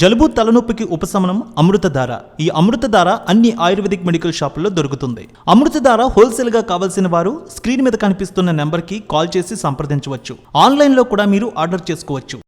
జలుబు తలనొప్పికి ఉపశమనం అమృతధార. ఈ అమృతధార అన్ని ఆయుర్వేదిక్ మెడికల్ షాపుల్లో దొరుకుతుంది. అమృతధార హోల్సేల్గా కావాల్సిన వారు స్క్రీన్ మీద కనిపిస్తున్న నెంబర్కి కాల్ చేసి సంప్రదించవచ్చు. ఆన్లైన్లో కూడా మీరు ఆర్డర్ చేసుకోవచ్చు.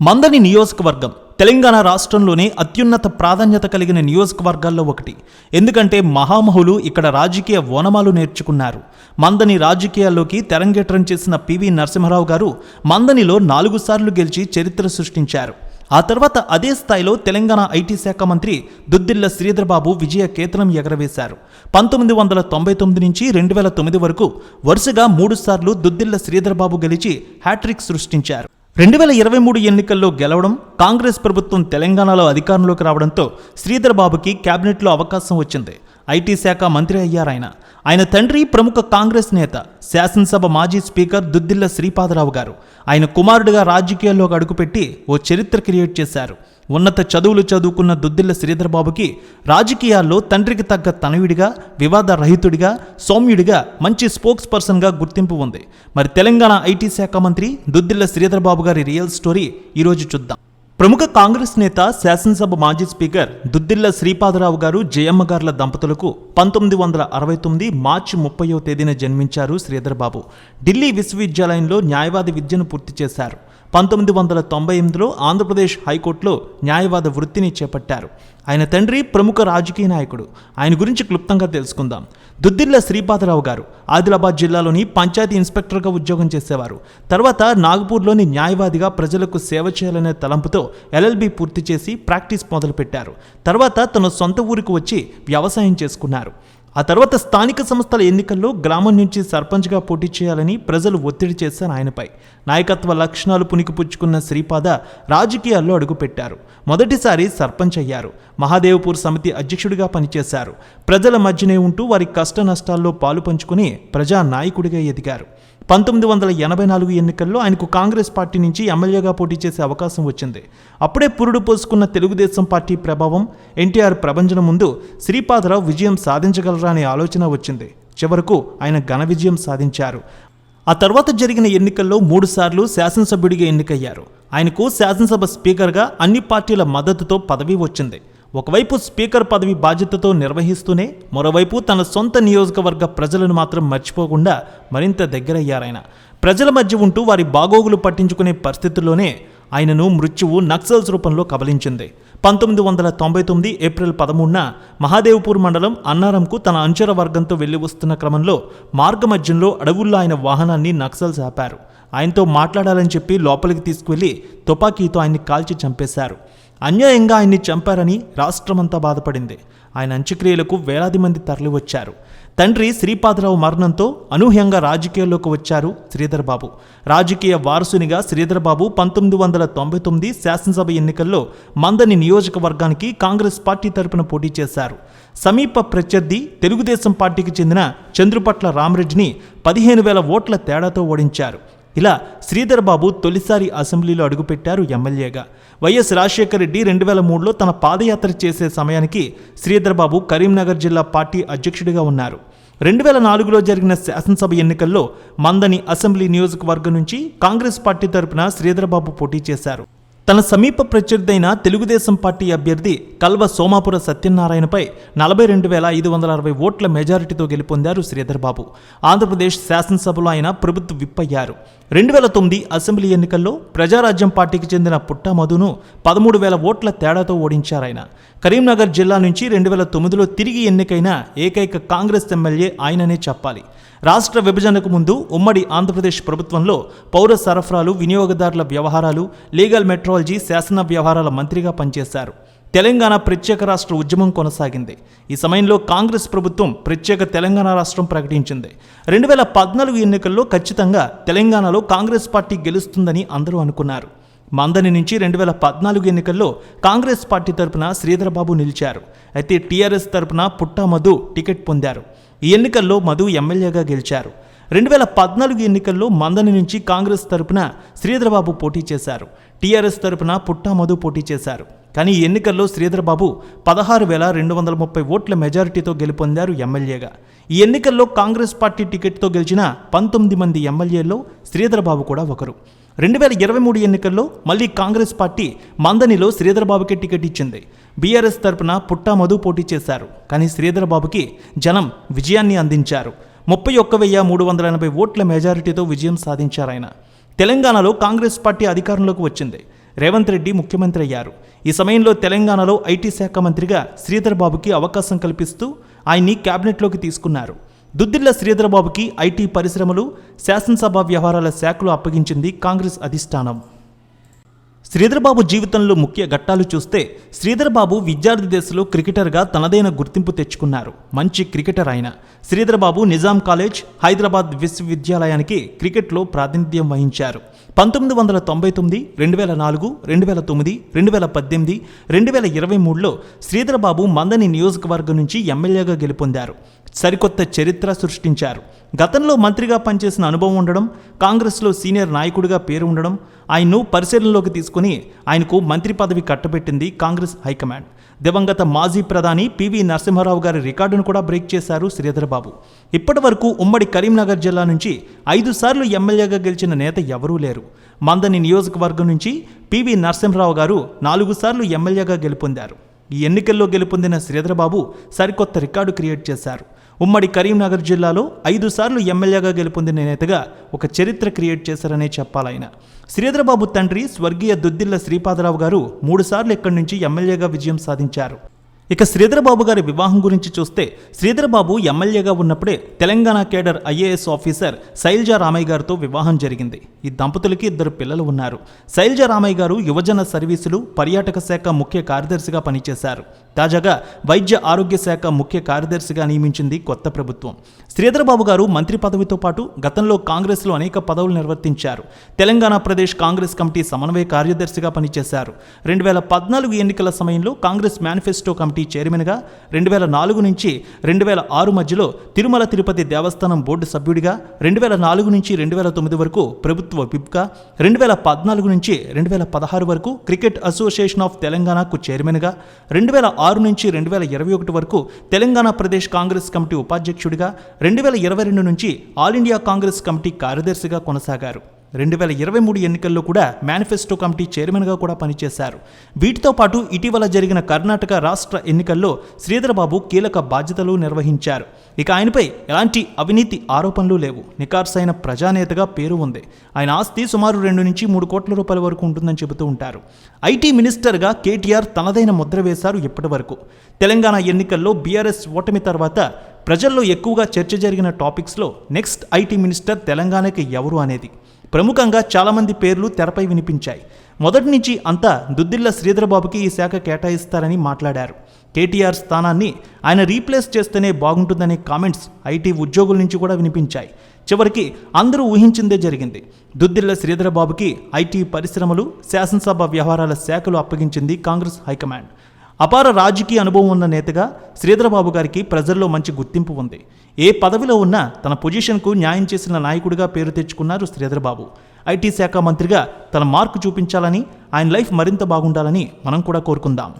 మందని నియోజకవర్గం. తెలంగాణ రాష్ట్రంలోనే అత్యున్నత ప్రాధాన్యత కలిగిన నియోజకవర్గాల్లో ఒకటి. ఎందుకంటే మహామహులు ఇక్కడ రాజకీయ ఓనమాలు నేర్చుకున్నారు. మందని రాజకీయాల్లోకి తెరంగేట్రం చేసిన పివి నరసింహరావు గారు మందనిలో నాలుగు సార్లు గెలిచి చరిత్ర సృష్టించారు. ఆ తర్వాత అదే స్థాయిలో తెలంగాణ ఐటీ శాఖ మంత్రి దుద్దిల్ల శ్రీధర్బాబు విజయ కేతనం ఎగరవేశారు. పంతొమ్మిది వందల తొంభై తొమ్మిది నుంచి రెండు వేల తొమ్మిది వరకు వరుసగా మూడుసార్లు దుద్దిల్ల శ్రీధర్బాబు గెలిచి హ్యాట్రిక్ సృష్టించారు. రెండు వేల ఇరవై మూడు ఎన్నికల్లో గెలవడం కాంగ్రెస్ ప్రభుత్వం తెలంగాణలో అధికారంలోకి రావడంతో శ్రీధర్ బాబుకి కేబినెట్లో అవకాశం వచ్చింది. ఐటీ శాఖ మంత్రి అయ్యారాయన ఆయన తండ్రి ప్రముఖ కాంగ్రెస్ నేత శాసనసభ మాజీ స్పీకర్ దుద్దిల్ల శ్రీపాదరావు గారు. ఆయన కుమారుడిగా రాజకీయాల్లోకి అడుగుపెట్టి ఓ చరిత్ర క్రియేట్ చేశారు. ఉన్నత చదువులు చదువుకున్న దుద్దిల్ల శ్రీధరబాబుకి రాజకీయాల్లో తండ్రికి తగ్గ తనయుడిగా వివాద రహితుడిగా సౌమ్యుడిగా మంచి స్పోక్స్ పర్సన్గా గుర్తింపు ఉంది. మరి తెలంగాణ ఐటీ శాఖ మంత్రి దుద్దిల్ల శ్రీధరబాబు గారి రియల్ స్టోరీ ఈరోజు చూద్దాం. ప్రముఖ కాంగ్రెస్ నేత శాసనసభ మాజీ స్పీకర్ దుద్దిల్ల శ్రీపాదరావు గారు జయమ్మ గారుల దంపతులకు పంతొమ్మిది వందల అరవై తొమ్మిది మార్చి ముప్పయో తేదీన జన్మించారు శ్రీధర్బాబు. ఢిల్లీ విశ్వవిద్యాలయంలో న్యాయవాది విద్యను పూర్తి చేశారు. పంతొమ్మిది వందల తొంభై ఎనిమిదిలో ఆంధ్రప్రదేశ్ హైకోర్టులో న్యాయవాద వృత్తిని చేపట్టారు. ఆయన తండ్రి ప్రముఖ రాజకీయ నాయకుడు. ఆయన గురించి క్లుప్తంగా తెలుసుకుందాం. దుద్దిల్ల శ్రీపాదరావు గారు ఆదిలాబాద్ జిల్లాలోని పంచాయతీ ఇన్స్పెక్టర్గా ఉద్యోగం చేసేవారు. తర్వాత నాగపూర్లోని న్యాయవాదిగా ప్రజలకు సేవ చేయాలనే తలంపుతో ఎల్ఎల్బి పూర్తి చేసి ప్రాక్టీస్ మొదలుపెట్టారు. తర్వాత తన సొంత ఊరికి వచ్చి వ్యవసాయం చేసుకున్నారు. ఆ తర్వాత స్థానిక సంస్థల ఎన్నికల్లో గ్రామం నుంచి సర్పంచ్గా పోటీ చేయాలని ప్రజలు ఒత్తిడి చేశారు ఆయనపై. నాయకత్వ లక్షణాలు పుణికిపుచ్చుకున్న శ్రీపాద రాజకీయాల్లో అడుగుపెట్టారు. మొదటిసారి సర్పంచ్ అయ్యారు. మహాదేవపూర్ సమితి అధ్యక్షుడిగా పనిచేశారు. ప్రజల మధ్యనే ఉంటూ వారి కష్ట నష్టాల్లో పాలు పంచుకుని ప్రజా నాయకుడిగా ఎదిగారు. పంతొమ్మిది వందల ఎనభై నాలుగు ఎన్నికల్లో ఆయనకు కాంగ్రెస్ పార్టీ నుంచి ఎమ్మెల్యేగా పోటీ చేసే అవకాశం వచ్చింది. అప్పుడే పురుడు పోసుకున్న తెలుగుదేశం పార్టీ ప్రభావం ఎన్టీఆర్ ప్రభంజన ముందు శ్రీపాదరావు విజయం సాధించగలరా అనే ఆలోచన వచ్చింది. చివరకు ఆయన ఘన విజయం సాధించారు. ఆ తర్వాత జరిగిన ఎన్నికల్లో మూడుసార్లు శాసనసభ్యుడిగా ఎన్నికయ్యారు. ఆయనకు శాసనసభ స్పీకర్గా అన్ని పార్టీల మద్దతుతో పదవి వచ్చింది. ఒకవైపు స్పీకర్ పదవి బాధ్యతతో నిర్వహిస్తూనే మరోవైపు తన సొంత నియోజకవర్గ ప్రజలను మాత్రం మర్చిపోకుండా మరింత దగ్గరయ్యారాయన. ప్రజల మధ్య ఉంటూ వారి బాగోగులు పట్టించుకునే పరిస్థితుల్లోనే ఆయనను మృత్యువు నక్సల్స్ రూపంలో కబలించింది. పంతొమ్మిది వందల తొంభై తొమ్మిది ఏప్రిల్ పదమూడున మహాదేవ్పూర్ మండలం అన్నారంకు తన అంచర వర్గంతో వెళ్ళి వస్తున్న క్రమంలో మార్గమధ్యంలో అడవుల్లో ఆయన వాహనాన్ని నక్సల్స్ ఆపారు. ఆయనతో మాట్లాడాలని చెప్పి లోపలికి తీసుకువెళ్ళి తుపాకీతో ఆయన్ని కాల్చి చంపేశారు. అన్యాయంగా ఆయన్ని చంపారని రాష్ట్రమంతా బాధపడింది. ఆయన అంత్యక్రియలకు వేలాది మంది తరలివచ్చారు. తండ్రి శ్రీపాదరావు మరణంతో అనూహ్యంగా రాజకీయాల్లోకి వచ్చారు శ్రీధర్బాబు రాజకీయ వారసునిగా శ్రీధర్బాబు పంతొమ్మిది వందల తొంభై తొమ్మిది శాసనసభ ఎన్నికల్లో మందని నియోజకవర్గానికి కాంగ్రెస్ పార్టీ తరపున పోటీ చేశారు. సమీప ప్రత్యర్థి తెలుగుదేశం పార్టీకి చెందిన చంద్రుపట్ల రామరెడ్డిని పదిహేను వేల ఓట్ల తేడాతో ఓడించారు. ఇలా శ్రీధర్ బాబు తొలిసారి అసెంబ్లీలో అడుగుపెట్టారు ఎమ్మెల్యేగా. వైఎస్ రాజశేఖర రెడ్డి రెండు వేల మూడులో తన పాదయాత్ర చేసే సమయానికి శ్రీధర్ బాబు కరీంనగర్ జిల్లా పార్టీ అధ్యక్షుడిగా ఉన్నారు. రెండు వేల నాలుగులో జరిగిన శాసనసభ ఎన్నికల్లో మందని అసెంబ్లీ నియోజకవర్గం నుంచి కాంగ్రెస్ పార్టీ తరపున శ్రీధర్ బాబు పోటీ చేశారు. తన సమీప ప్రత్యర్థైన తెలుగుదేశం పార్టీ అభ్యర్థి కల్వ సోమాపుర సత్యనారాయణపై నలభై రెండు వేల ఐదు వందల అరవై ఓట్ల మెజారిటీతో గెలుపొందారు శ్రీధర్బాబు. ఆంధ్రప్రదేశ్ శాసనసభలో ఆయన ప్రభుత్వ విప్ అయ్యారు రెండు వేల తొమ్మిది అసెంబ్లీ ఎన్నికల్లో ప్రజారాజ్యం పార్టీకి చెందిన పుట్టా మధును పదమూడు వేల ఓట్ల తేడాతో ఓడించారాయన. కరీంనగర్ జిల్లా నుంచి రెండు వేల తొమ్మిదిలో తిరిగి ఎన్నికైన ఏకైక కాంగ్రెస్ ఎమ్మెల్యే ఆయననే చెప్పాలి. రాష్ట్ర విభజనకు ముందు ఉమ్మడి ఆంధ్రప్రదేశ్ ప్రభుత్వంలో పౌర సరఫరాలు వినియోగదారుల వ్యవహారాలు లీగల్ మెట్రాలజీ శాసన వ్యవహారాల మంత్రిగా పనిచేశారు. తెలంగాణ ప్రత్యేక రాష్ట్ర ఉద్యమం కొనసాగింది. ఈ సమయంలో కాంగ్రెస్ ప్రభుత్వం ప్రత్యేక తెలంగాణ రాష్ట్రం ప్రకటించింది. రెండు వేల పద్నాలుగు ఎన్నికల్లో ఖచ్చితంగా తెలంగాణలో కాంగ్రెస్ పార్టీ గెలుస్తుందని అందరూ అనుకున్నారు. మందని నుంచి రెండు వేల పద్నాలుగు ఎన్నికల్లో కాంగ్రెస్ పార్టీ తరపున శ్రీధరబాబు నిలిచారు. అయితే టీఆర్ఎస్ తరపున పుట్టా మధు టికెట్ పొందారు. ఈ ఎన్నికల్లో మధు ఎమ్మెల్యేగా గెలిచారు. రెండు వేల పద్నాలుగు ఎన్నికల్లో మందని నుంచి కాంగ్రెస్ తరపున శ్రీధరబాబు పోటీ చేశారు. టీఆర్ఎస్ తరపున పుట్టా మధు పోటీ చేశారు. కానీ ఈ ఎన్నికల్లో శ్రీధరబాబు పదహారు వేల రెండు వందల ముప్పై ఓట్ల మెజారిటీతో గెలుపొందారు ఎమ్మెల్యేగా. ఈ ఎన్నికల్లో కాంగ్రెస్ పార్టీ టికెట్తో గెలిచిన పంతొమ్మిది మంది ఎమ్మెల్యేల్లో శ్రీధరబాబు కూడా ఒకరు. రెండు వేల ఇరవై మూడు ఎన్నికల్లో మళ్ళీ కాంగ్రెస్ పార్టీ మందనిలో శ్రీధర్ బాబుకి టికెట్ ఇచ్చింది. బీఆర్ఎస్ తరపున పుట్టా మధు పోటీ చేశారు. కానీ శ్రీధర్బాబుకి జనం విజయాన్ని అందించారు. ముప్పై ఒక్క వెయ్యి మూడు వందల ఎనభై ఓట్ల మెజారిటీతో విజయం సాధించారు ఆయన. తెలంగాణలో కాంగ్రెస్ పార్టీ అధికారంలోకి వచ్చింది. రేవంత్ రెడ్డి ముఖ్యమంత్రి అయ్యారు. ఈ సమయంలో తెలంగాణలో ఐటీ శాఖ మంత్రిగా శ్రీధర్ బాబుకి అవకాశం కల్పిస్తూ ఆయన్ని కేబినెట్లోకి తీసుకున్నారు. దుద్దిల్ల శ్రీధర్ బాబుకి ఐటీ పరిశ్రమలు శాసనసభ వ్యవహారాల శాఖలు అప్పగించింది కాంగ్రెస్ అధిష్టానం. శ్రీధర్బాబు జీవితంలో ముఖ్య ఘట్టాలు చూస్తే శ్రీధర్బాబు విద్యార్థి దశలో క్రికెటర్గా తనదైన గుర్తింపు తెచ్చుకున్నారు. మంచి క్రికెటర్ ఆయన. శ్రీధర్బాబు నిజాం కాలేజ్ హైదరాబాద్ విశ్వవిద్యాలయానికి క్రికెట్లో ప్రాతినిధ్యం వహించారు. పంతొమ్మిది వందల తొంభై తొమ్మిది రెండు వేల నాలుగు రెండు వేల తొమ్మిది రెండు వేల పద్దెనిమిది రెండు వేల ఇరవై మూడులో శ్రీధర్బాబు మందని నియోజకవర్గం నుంచి ఎమ్మెల్యేగా గెలుపొందారు. సరికొత్త చరిత్ర సృష్టించారు. గతంలో మంత్రిగా పనిచేసిన అనుభవం ఉండడం కాంగ్రెస్లో సీనియర్ నాయకుడిగా పేరు ఉండడం ఆయన్ను పరిశీలనలోకి తీసుకుని ఆయనకు మంత్రి పదవి కట్టబెట్టింది కాంగ్రెస్ హైకమాండ్. దివంగత మాజీ ప్రధాని పివి నరసింహారావు గారి రికార్డును కూడా బ్రేక్ చేశారు శ్రీధరబాబు. ఇప్పటి వరకు ఉమ్మడి కరీంనగర్ జిల్లా నుంచి ఐదు సార్లు ఎమ్మెల్యేగా గెలిచిన నేత ఎవరూ లేరు. మందని నియోజకవర్గం నుంచి పివి నరసింహారావు గారు నాలుగు సార్లు ఎమ్మెల్యేగా గెలుపొందారు. ఈ ఎన్నికల్లో గెలుపొందిన శ్రీధరబాబు సరికొత్త రికార్డు క్రియేట్ చేశారు. ఉమ్మడి కరీంనగర్ జిల్లాలో ఐదు సార్లు ఎమ్మెల్యేగా గెలుపొందిన నేతగా ఒక చరిత్ర క్రియేట్ చేశారనే చెప్పాలయన శ్రీధరబాబు తండ్రి స్వర్గీయ దుద్దిల్ల శ్రీపాదరావు గారు మూడుసార్లు ఇక్కడి నుంచి ఎమ్మెల్యేగా విజయం సాధించారు. ఇక శ్రీధరబాబు గారి వివాహం గురించి చూస్తే శ్రీధరబాబు ఎమ్మెల్యేగా ఉన్నప్పుడే Telangana cadre IAS officer Shailaja Ramaiah గారితో వివాహం జరిగింది. ఈ దంపతులకి ఇద్దరు పిల్లలు ఉన్నారు. శైలజ రామయ్య గారు యువజన సర్వీసులు పర్యాటక శాఖ ముఖ్య కార్యదర్శిగా పనిచేశారు. తాజాగా వైద్య ఆరోగ్య శాఖ ముఖ్య కార్యదర్శిగా నియమించింది కొత్త ప్రభుత్వం. శ్రీధరబాబు గారు మంత్రి పదవితో పాటు గతంలో కాంగ్రెస్లో అనేక పదవులు నిర్వర్తించారు. తెలంగాణ ప్రదేశ్ కాంగ్రెస్ కమిటీ సమన్వయ కార్యదర్శిగా పనిచేశారు. రెండు వేల పద్నాలుగు ఎన్నికల సమయంలో కాంగ్రెస్ మేనిఫెస్టో కమిటీ చైర్మన్గా రెండు వేల నాలుగు నుంచి రెండు వేల ఆరు మధ్యలో తిరుమల తిరుపతి దేవస్థానం బోర్డు సభ్యుడిగా రెండు వేల నాలుగు నుంచి రెండు వేల తొమ్మిది వరకు ప్రభుత్వ విప్గా రెండు వేల పద్నాలుగు నుంచి రెండు వేల పదహారు వరకు క్రికెట్ అసోసియేషన్ ఆఫ్ తెలంగాణకు చైర్మన్గా రెండు వేల ఆరు నుంచి రెండు వేల ఇరవై ఒకటి వరకు తెలంగాణ ప్రదేశ్ కాంగ్రెస్ కమిటీ ఉపాధ్యక్షుడిగా రెండు వేల ఇరవై రెండు నుంచి ఆల్ ఇండియా కాంగ్రెస్ కమిటీ కార్యదర్శిగా కొనసాగారు. రెండు వేల ఇరవై మూడు ఎన్నికల్లో కూడా మేనిఫెస్టో కమిటీ చైర్మన్గా కూడా పనిచేశారు. వీటితో పాటు ఇటీవల జరిగిన కర్ణాటక రాష్ట్ర ఎన్నికల్లో శ్రీధరబాబు కీలక బాధ్యతలు నిర్వహించారు. ఇక ఆయనపై ఎలాంటి అవినీతి ఆరోపణలు లేవు. నికార్సైన ప్రజానేతగా పేరు ఉంది. ఆయన ఆస్తి సుమారు రెండు నుంచి మూడు కోట్ల రూపాయల వరకు ఉంటుందని చెబుతూ ఉంటారు. ఐటీ మినిస్టర్గా కేటీఆర్ తనదైన ముద్ర వేశారు ఇప్పటి వరకు. తెలంగాణ ఎన్నికల్లో బీఆర్ఎస్ ఓటమి తర్వాత ప్రజల్లో ఎక్కువగా చర్చ జరిగిన టాపిక్స్లో నెక్స్ట్ ఐటీ మినిస్టర్ తెలంగాణకి ఎవరు అనేది. ప్రముఖంగా చాలామంది పేర్లు తెరపై వినిపించాయి. మొదటి నుంచి అంతా దుద్దిల్ల శ్రీధరబాబుకి ఈ శాఖ కేటాయిస్తారని మాట్లాడారు. కేటీఆర్ స్థానాన్ని ఆయన రీప్లేస్ చేస్తేనే బాగుంటుందనే కామెంట్స్ ఐటీ ఉద్యోగుల నుంచి కూడా వినిపించాయి. చివరికి అందరూ ఊహించిందే జరిగింది. దుద్దిల్ల శ్రీధరబాబుకి ఐటీ పరిశ్రమలు శాసనసభ వ్యవహారాల శాఖలు అప్పగించింది కాంగ్రెస్ హైకమాండ్. అపార రాజకీయ అనుభవం ఉన్న నేతగా శ్రీధరబాబు గారికి ప్రజల్లో మంచి గుర్తింపు ఉంది. ఏ పదవిలో ఉన్నా తన పొజిషన్కు న్యాయం చేసిన నాయకుడిగా పేరు తెచ్చుకున్నారు శ్రీధరబాబు. ఐటీ శాఖ మంత్రిగా తన మార్కు చూపించాలని ఆయన లైఫ్ మరింత బాగుండాలని మనం కూడా కోరుకుందాం.